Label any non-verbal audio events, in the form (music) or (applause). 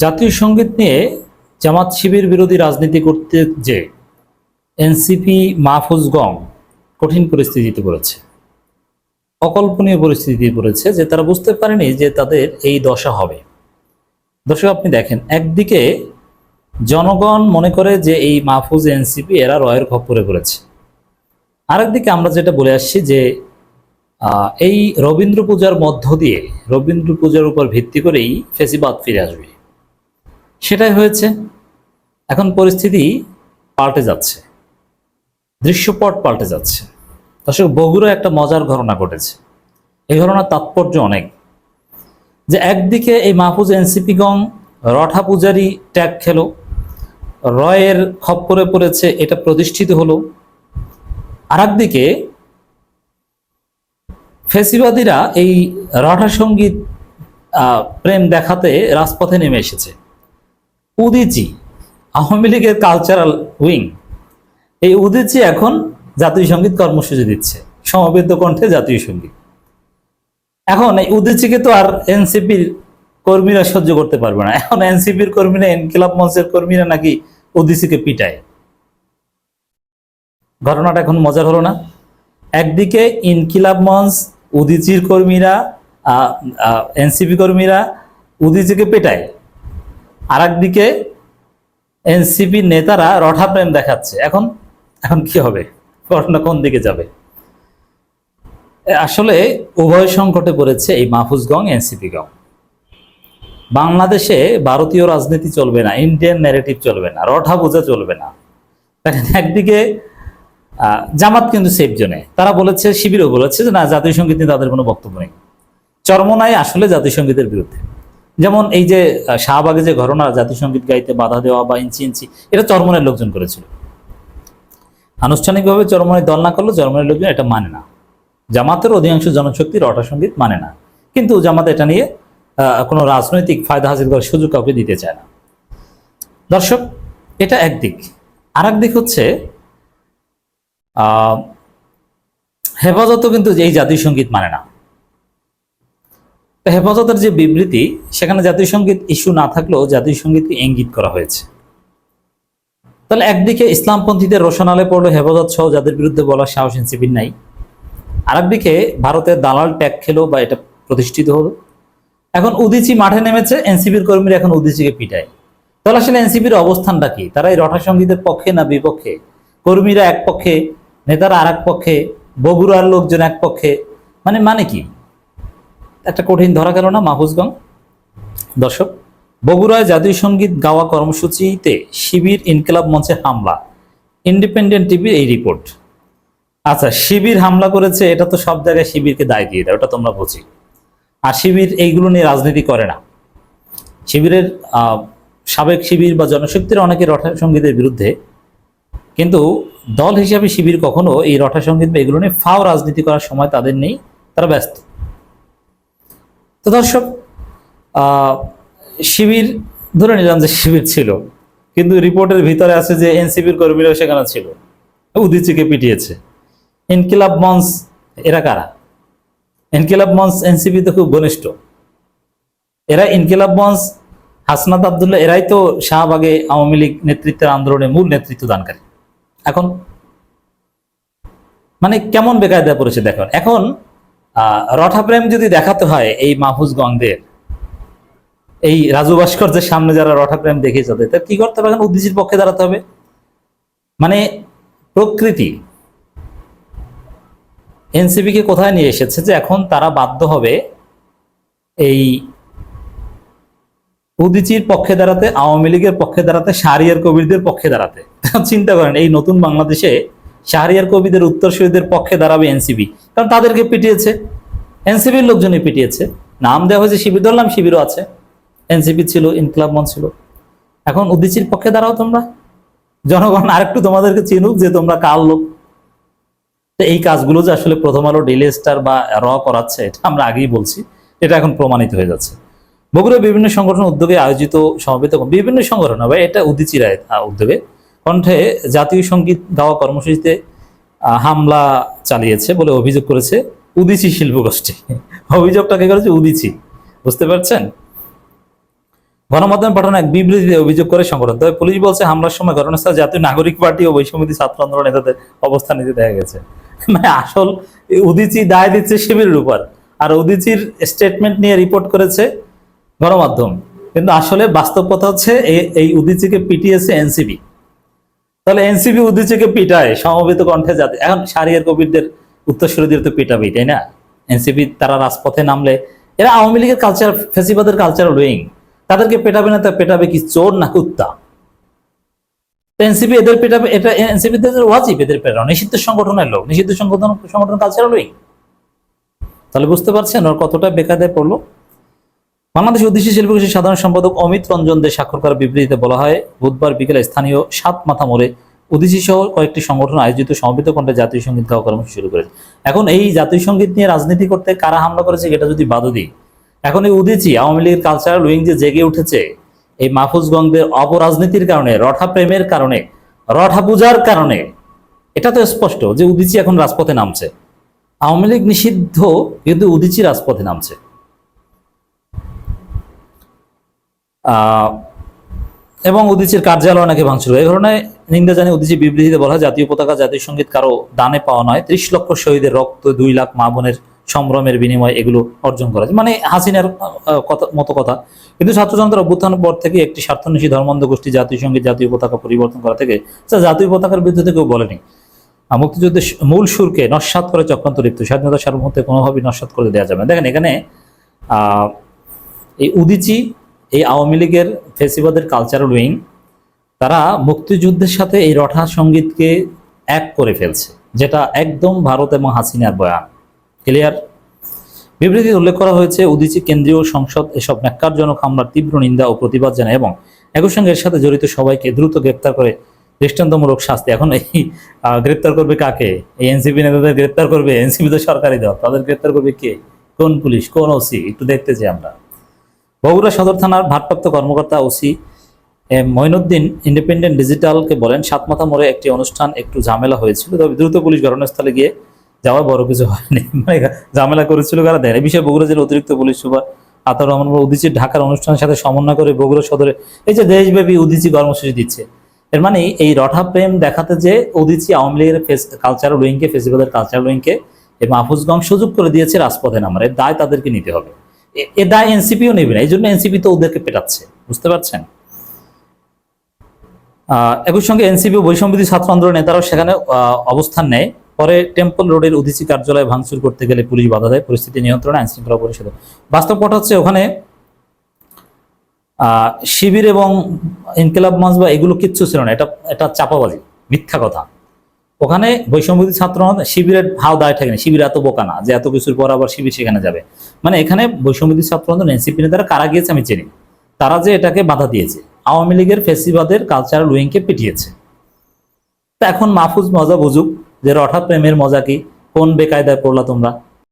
জাতীয় সংগীত নিয়ে জামাত শিবির বিরোধী রাজনীতি করতে যে এনসিপি মাহফুজ কঠিন পরিস্থিতিতে পড়েছে, অকল্পনীয় পরিস্থিতি পড়েছে যে তারা বুঝতে পারেনি যে তাদের এই দশা হবে। দর্শক, আপনি দেখেন, একদিকে জনগণ মনে করে যে এই মাহফুজ এনসিপি এরা রয়ের খপ্পরে পড়েছে। আরেকদিকে আমরা যেটা বলে আসছি যে এই রবীন্দ্র পূজার মধ্য দিয়ে, রবীন্দ্র পূজার উপর ভিত্তি করেই ফেসিবাদ ফিরে আসবে। সেটাই হয়েছে। এখন পরিস্থিতি পাল্টে যাচ্ছে। দৃশ্যপট পাল্টে যাচ্ছে। দর্শক বগুড়া একটা মজার ঘটনা ঘটেছে। এই ঘটনার তাৎপর্য অনেক। যে একদিকে এই মাহফুজ এনসিপি গং রঠা পূজারি ট্যাগ খেলো। রয়ের খপ্পরে পড়েছে, এটা প্রতিষ্ঠিত হলো। আর একদিকে ফেসিবাদীরা এই রঠা সংগীত প্রেম দেখাতে রাজপথে নেমে এসেছে। উদিচি, আওয়ামী লীগের কালচারাল উইং এই উদিচি এখন জাতীয় সংগীত কর্মসূচি দিচ্ছে, সমবেত কণ্ঠে জাতীয় সংগীত। এখন এই উদিচিকে তো আর এনসিপির কর্মীরা সহ্য করতে পারবে না। এখন এনসিপির কর্মীরা ইনকিলাব মঞ্চের কর্মীরা নাকি উদিচিকে পিটায়। ঘটনাটা এখন মজার হলো না। একদিকে ইনকিলাব মঞ্চ, উদিচির কর্মীরা এনসিপি কর্মীরা উদিচিকে পেটায়। আর একদিকে এনসিপি নেতারা রঠা প্রেম দেখাচ্ছে। এখন এখন কি হবে? ঘটনা কোন দিকে যাবে? আসলে উভয় সংকটে পড়েছে এই মাহফুজগং এনসিপি গং। বাংলাদেশে ভারতীয় রাজনীতি চলবে না, ইন্ডিয়ান ন্যারেটিভ চলবে না, রঠা বোঝা চলবে না। দেখেন, একদিকে জামাত কিন্তু সেফ জোনে তারা বলেছে, শিবিরও বলেছে যে না, জাতীয় সংগীত নিয়ে তাদের কোনো বক্তব্য নেই। চরমনাই আসলে জাতীয় সঙ্গীতের বিরুদ্ধে। যেমন এই যে শাহবাগে যে ঘটনা, জাতীয় সংগীত গাইতে বাধা দেওয়া বা ইঞ্চি ইঞ্চি, এটা চরমনের লোকজন করেছিল। আনুষ্ঠানিকভাবে চরমনের দল না করলেও চরমনের লোকজন এটা মানে না। জামাতের অধিকাংশ জনশক্তি রটা সংগীত মানে না। কিন্তু জামাত এটা নিয়ে কোনো রাজনৈতিক ফায়দা হাসিল করার সুযোগ কাউকে দিতে চায় না। দর্শক, এটা একদিক আর দিক হচ্ছে হেফাজতও কিন্তু এই জাতীয় সংগীত মানে না। হেফাজতের যে বিবৃতি, সেখানে জাতীয় সংগীত ইস্যু না থাকলেও জাতীয় সঙ্গীতকে ইঙ্গিত করা হয়েছে। তাহলে একদিকে ইসলামপন্থীদের রোশনালে পড়ল হেফাজত সহ যাদের বিরুদ্ধে বলার সাহস এনসিপির নাই। আরেকদিকে ভারতের দালাল ট্যাগ খেলো বা এটা প্রতিষ্ঠিত হলো। এখন উদিচি মাঠে নেমেছে, এনসিপির কর্মীরা এখন উদিচিকে পিটায়। তাহলে আসলে এনসিপির অবস্থানটা কি? তারা এই রঠা সঙ্গীতের পক্ষে না বিপক্ষে? কর্মীরা এক পক্ষে, নেতারা আর পক্ষে, বগুড়ার লোকজন এক পক্ষে মানে মানে কি? একটা কঠিন ধরা গেল না মাহফুজগং দর্শক, বগুড়ায় জাতীয় সংগীত গাওয়া কর্মসূচিতে শিবির ইনকিলাব মঞ্চে হামলা। ইন্ডিপেন্ডেন্ট টিভির এই রিপোর্ট। আচ্ছা শিবির হামলা করেছে, এটা তো সব জায়গায় শিবিরকে দায় দিয়ে দেয়, ওটা তোমরা বুঝি। আর শিবির এইগুলো নিয়ে রাজনীতি করে না। শিবিরের সাবেক শিবির বা জনশক্তির অনেকে রঠা সঙ্গীতের বিরুদ্ধে। কিন্তু দল হিসাবে শিবির কখনো এই রঠা সংগীত বা এগুলো নিয়ে ফাও রাজনীতি করার সময় তাদের নেই, তারা ব্যস্ত। তো দর্শক শিবির, ধরে নিলাম যে শিবির ছিল, কিন্তু রিপোর্টের ভিতরে আছে যে এনসিপির কর্মীরাও সেখানে ছিল, উদিচিকে পিটিয়েছে। ইনকিলাব মঞ্চ, এরা কারা? ইনকিলাব মঞ্চ এনসিপি তো খুব ঘনিষ্ঠ। এরা ইনকিলাব মঞ্চ, হাসনাত আবদুল্লাহ, এরাই তো শাহবাগে আওয়ামী লীগ নেতৃত্বের আন্দোলনে মূল নেতৃত্ব দানকারী। এখন মানে কেমন বেকায়দা পড়েছে দেখুন, এখন আহ, রঠা প্রেম যদি দেখাতে হয় এই মাহফুজ গঙ্গদের এই রাজু ভাস্কর্যের সামনে যারা রঠা প্রেম যাবে তার কি করতে হবে উদ্দেশ্যের পক্ষে দাঁড়াতে হবে। মানে প্রকৃতি এনসিপিকে কোথায় নিয়ে এসেছে যে এখন তারা বাধ্য হবে এই উদিচির পক্ষে দাঁড়াতে আওয়ামী লীগের পক্ষে দাঁড়াতে শাহরিয়ার কবিরদের পক্ষে দাঁড়াতে। (laughs) চিন্তা করেন এই নতুন বাংলাদেশে শাহরিয়ার কবিদের উত্তরসূরিদের পক্ষে দাঁড়াবে এনসিপি। কারণ তাদেরকে পিটিয়েছে। এনসিপির লোকজনই পিটিয়েছে। নাম দেওয়া হয়েছে শিবির ধরলাম শিবিরও আছে। এনসিপি ছিল ইনকলাব মঞ্চ ছিল। এখন উদিচির পক্ষে দাঁড়াও তোমরা। জনগণ আরেকটু তোমাদেরকে চিনুক যে তোমরা কার লোক। তো এই কাজগুলো যে আসলে প্রথম আলো ডেলি স্টার বা র করাচ্ছে এটা আমরা আগেই বলছি। এটা এখন প্রমাণিত হয়ে যাচ্ছে। বগুড়া বিভিন্ন সংগঠন উদ্যোগে আয়োজিত সমবেত বিভিন্ন সংগঠন হবে এটা উদিচির আহ, উদ্যোগে। কণ্ঠে জাতীয় সংগীত গাওয়া কর্মসূচিতে হামলা চালিয়েছে বলে অভিযোগ করেছে উদিচি শিল্প গোষ্ঠী অভিযোগটাকে করেছে? উদিচি। বুঝতে পারছেন? গণমাধ্যমে পাঠানো এক বিবৃতিতে অভিযোগ করে সংগঠন। তবে পুলিশ বলছে, হামলার সময় ঘটনাস্থলে জাতীয় নাগরিক পার্টি ও বৈষম্যতি ছাত্র আন্দোলন নেতাদের অবস্থান নিতে দেখা গেছে। মানে আসল উদিচি দায় দিচ্ছে শিবিরের উপর। আর উদিচির স্টেটমেন্ট নিয়ে রিপোর্ট করেছে গণমাধ্যম। কিন্তু আসলে বাস্তব কথা হচ্ছে এই- উদিচিকে পিটিয়েছে এনসিপি। তাহলে এনসিপি উদিচিকে পিটায়, সমবেত কণ্ঠে যাতে এখন সারিয়ার কবিরদের উত্তরসূরিদের তো পিটাবেই, তাই না? এনসিপি তারা রাজপথে নামলে, এরা আওয়ামী লীগের কালচার ফেসিবাদের কালচার উইং তাদেরকে পেটাবে না, তা পেটাবে কি চোর না কুত্তা? এনসিপি এদের পেটাবে এটা এনসিপি ওয়াজিব, এদের পেটানো নিষিদ্ধ সংগঠনের লোক, নিষিদ্ধ সংগঠন সংগঠন কালচার উইং তাহলে বুঝতে পারছেন ওর কতটা বেকায়দায় পড়ল? বাংলাদেশ উদ্দেশ্যে শিল্প গোষ্ঠীর সাধারণ সম্পাদক অমিত রঞ্জন দে স্বাক্ষর করা বিবৃতিতে বলা হয়, বুধবার বিকেলে স্থানীয় সাত মাথা মোড়ে উদিসি সহ কয়েকটি সংগঠন আয়োজিত সমবেত কণ্ঠে জাতীয় সংগীত গাওয়া কর্মসূচি শুরু করেছে এখন এই জাতীয় সংগীত নিয়ে রাজনীতি করতে কারা হামলা করেছে এটা যদি বাদ দিই। এখন এই উদিচি, আওয়ামী লীগের কালচারাল উইং যে জেগে উঠেছে, এই মাহফুজগঞ্জের অপরাজনীতির কারণে, রঠা প্রেমের কারণে, রঠা পূজার কারণে, এটা তো স্পষ্ট যে উদিচি এখন রাজপথে নামছে। আওয়ামী লীগ নিষিদ্ধ, কিন্তু উদিচি রাজপথে নামছে। এবং উদিচির কার্যালয় নাকি ভাঙচুর। এই ধরনের নিন্দা জানিয়ে উদিচি বিবৃতিতে বলা হয়, জাতীয় পতাকা, জাতীয় সংগীত কারও দানে পাওয়া নয়। ত্রিশ লক্ষ শহীদের রক্ত, দুই লাখ মা বোনের সম্ভ্রমের বিনিময়ে এগুলো অর্জন করা। মানে হাসিনার কথা, মতো কথা। কিন্তু ছাত্র জনতার অভ্যুত্থানের পর থেকে একটি স্বার্থন্বেষী ধর্মান্ধ গোষ্ঠী জাতীয় সংগীত, জাতীয় পতাকা পরিবর্তন করা থেকে তা জাতীয় পতাকার বিরুদ্ধে কেউ বলেনি। মুক্তিযুদ্ধের মূল সুরকে নস্বাত করে চক্রান্ত লিপ্ত। স্বাধীনতা সার্বভৌমত্বে কোনোভাবেই নস্বাত করে দেওয়া যাবে না। দেখেন, এখানে এই উদিচি এই আওয়ামী লীগের ফেসিবাদের কালচারাল উইং তারা মুক্তিযুদ্ধের সাথে এই রঠা সঙ্গীতকে এক করে ফেলছে, যেটা একদম ভারত এবং হাসিনার বয়ান। ক্লিয়ার বিবৃতিতে উল্লেখ করা হয়েছে, উদিচি কেন্দ্রীয় সংসদ এসব ন্যাক্কারজনক হামলার তীব্র নিন্দা ও প্রতিবাদ জানায় এবং একই সঙ্গে এর সাথে জড়িত সবাইকে দ্রুত গ্রেপ্তার করে দৃষ্টান্তমূলক শাস্তি। এখন এই গ্রেপ্তার করবে কাকে? এই এনসিপি নেতাদের গ্রেপ্তার করবে, এনসিপি তো সরকারি দল তাদের গ্রেপ্তার করবে কে? কোন পুলিশ? কোন ওসি? একটু দেখতে চাই আমরা। বগুড়া সদর থানার ভারপ্রাপ্ত কর্মকর্তা ওসি মঈনুদ্দিন ইন্ডিপেন্ডেন্ট ডিজিটালকে বলেন, সাতমাথা মোড়ে একটি অনুষ্ঠান একটু ঝামেলা হয়েছিল। তবে দ্রুত পুলিশ ঘটনাস্থলে গিয়ে যাওয়া বড় কিছু হয়নি। মানে ঝামেলা করেছিল কারা দেয় এই বিষয়ে বগুড়া জেলা অতিরিক্ত পুলিশ সুপার আতার রহমান উদিচি ঢাকার অনুষ্ঠানের সাথে সমন্বয় করে বগুড়া সদরে এই যে দেশব্যাপী উদিচি কর্মসূচি দিচ্ছে। এর মানে এই রঠা প্রেম দেখাতে যে উদিচি আওয়ামী লীগের কালচারাল উইংকে, ফেসিবাদের কালচারাল উইংকে এই মাহফুজগঞ্জ সুযোগ করে দিয়েছে রাজপথে নামার। এর দায় তাদেরকে নিতে হবে। এ- এ এনসিপিও নেবে না, এই জন্য এনসিপি তো ওদেরকে পেটাচ্ছে, বুঝতে পারছেন? একই সঙ্গে এনসিপি ও বৈষম্যবিধি ছাত্র আন্দোলন নেতারাও সেখানে অবস্থান নেয়। পরে টেম্পল রোডের উদিচি কার্যালয় ভাঙচুর করতে গেলে পুলিশ বাধা দেয়, পরিস্থিতি নিয়ন্ত্রণে আইন শৃঙ্খলা পরিষদ বাস্তব কথা হচ্ছে ওখানে শিবির এবং ইনকিলাব মঞ্চ বা এগুলো কিচ্ছু ছিল না, এটা এটা চাপাবাজি, মিথ্যা কথা। ওখানে বৈষম্যবিধি ছাত্র শিবিরের হাও দায় থাকে না শিবির এত বোকা না যে এত কিছুর পর আবার শিবির সেখানে যাবে। মানে এখানে বৈষম্যবিধি ছাত্র আন্দোলন এনসিপি নেতারা, কারা গিয়েছে আমি চিনি তারা যে এটাকে বাধা দিয়েছে, আওয়ামী লীগের ফেসিবাদের কালচারাল উইংকে পিটিয়েছে। তা এখন মাহফুজ মজা বুঝুক যে রঠা প্রেমের মজা কি? কোন বেকায়দায় পড়লা তোমরা?